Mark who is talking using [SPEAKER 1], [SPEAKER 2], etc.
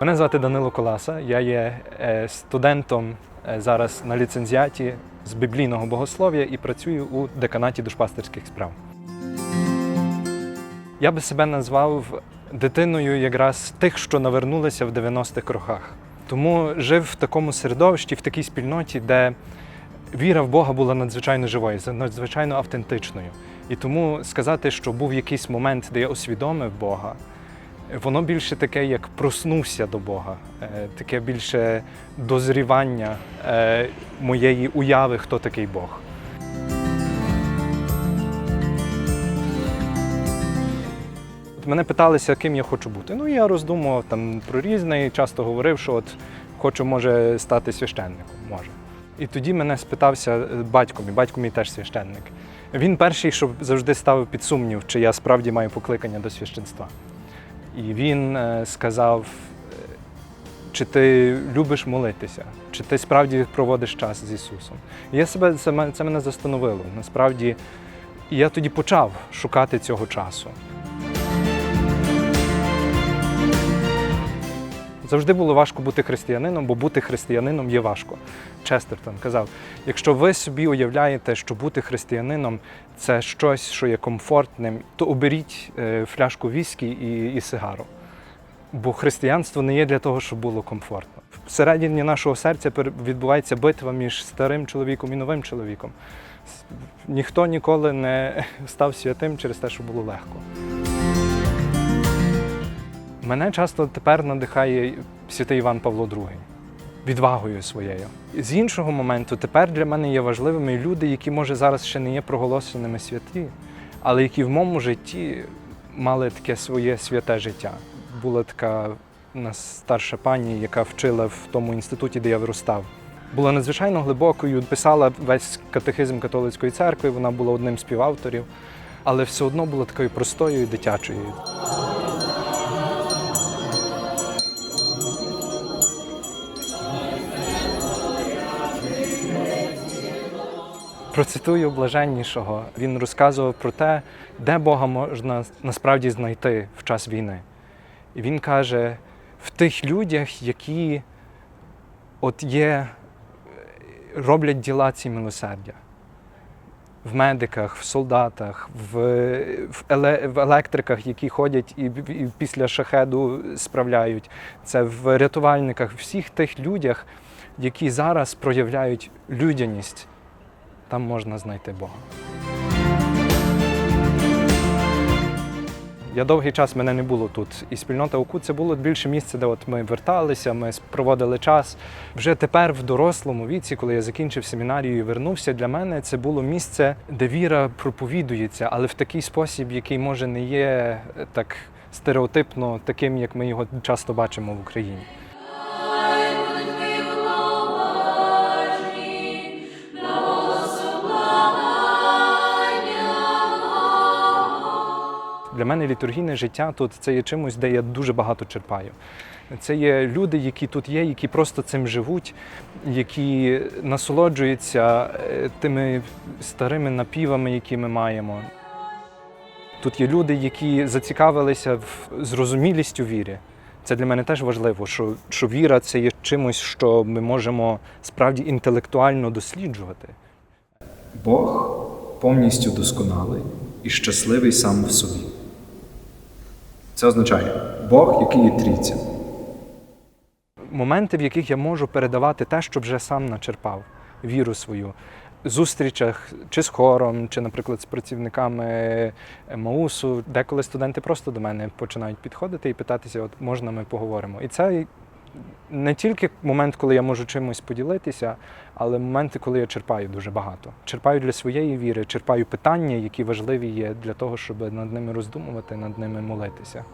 [SPEAKER 1] Мене звати Данило Коласа. Я є е, студентом е, зараз на ліцензіаті з біблійного богослов'я і працюю у деканаті душпастерських справ. Я би себе назвав дитиною якраз тих, що навернулися в 90-х роках. Тому жив в такому середовищі, в такій спільноті, де віра в Бога була надзвичайно живою, надзвичайно автентичною. І тому сказати, що був якийсь момент, де я усвідомив Бога, воно більше таке, як проснувся до Бога, е, таке більше дозрівання е, моєї уяви, хто такий Бог. Мене питалися, ким я хочу бути. Ну, я роздумував там про різне і часто говорив, що от хочу, може, стати священником. Може. І тоді мене спитався е, батько мій, батько мій теж священник. Він перший, що завжди ставив під сумнів, чи я справді маю покликання до священства. І він е, сказав, е, чи ти любиш молитися, чи ти справді проводиш час з Ісусом. І я себе це, мене застановило. Насправді, я тоді почав шукати цього часу. Завжди було важко бути християнином, бо бути християнином є важко. Честертон казав: якщо ви собі уявляєте, що бути християнином це щось, що є комфортним, то оберіть е, фляжку віскі і, і сигару. Бо християнство не є для того, щоб було комфортно. Всередині нашого серця відбувається битва між старим чоловіком і новим чоловіком. Ніхто ніколи не став святим через те, що було легко. Мене часто тепер надихає святий Іван Павло II відвагою своєю. З іншого моменту, тепер для мене є важливими люди, які, може, зараз ще не є проголошеними святі, але які в моєму житті мали таке своє святе життя. Була така у нас старша пані, яка вчила в тому інституті, де я виростав. Була надзвичайно глибокою, писала весь катехизм католицької церкви, вона була одним з співавторів, але все одно була такою простою і дитячою. Процитую блаженнішого. Він розказував про те, де Бога можна насправді знайти в час війни. І він каже: в тих людях, які от є, роблять діла ці милосердя. В медиках, в солдатах, в, в, еле, в електриках, які ходять і, і після шахеду справляють. Це в рятувальниках, всіх тих людях, які зараз проявляють людяність там можна знайти Бога. Я довгий час мене не було тут. І спільнота ОКУ це було більше місце, де от ми верталися, ми проводили час. Вже тепер, в дорослому віці, коли я закінчив семінарію і вернувся, для мене це було місце, де віра проповідується, але в такий спосіб, який може не є е, так стереотипно таким, як ми його часто бачимо в Україні. Для мене літургійне життя тут це є чимось, де я дуже багато черпаю. Це є люди, які тут є, які просто цим живуть, які насолоджуються е, тими старими напівами, які ми маємо. Тут є люди, які зацікавилися в зрозумілістю віри. Це для мене теж важливо, що, що віра це є чимось, що ми можемо справді інтелектуально досліджувати.
[SPEAKER 2] Бог повністю досконалий і щасливий сам в собі. Це означає Бог, який є трійця.
[SPEAKER 1] моменти, в яких я можу передавати те, що вже сам начерпав, віру свою. Зустрічах чи з хором, чи, наприклад, з працівниками МАУСу, деколи студенти просто до мене починають підходити і питатися, от можна ми поговоримо. І це не тільки момент, коли я можу чимось поділитися, але моменти, коли я черпаю дуже багато. Черпаю для своєї віри, черпаю питання, які важливі є для того, щоб над ними роздумувати, над ними молитися.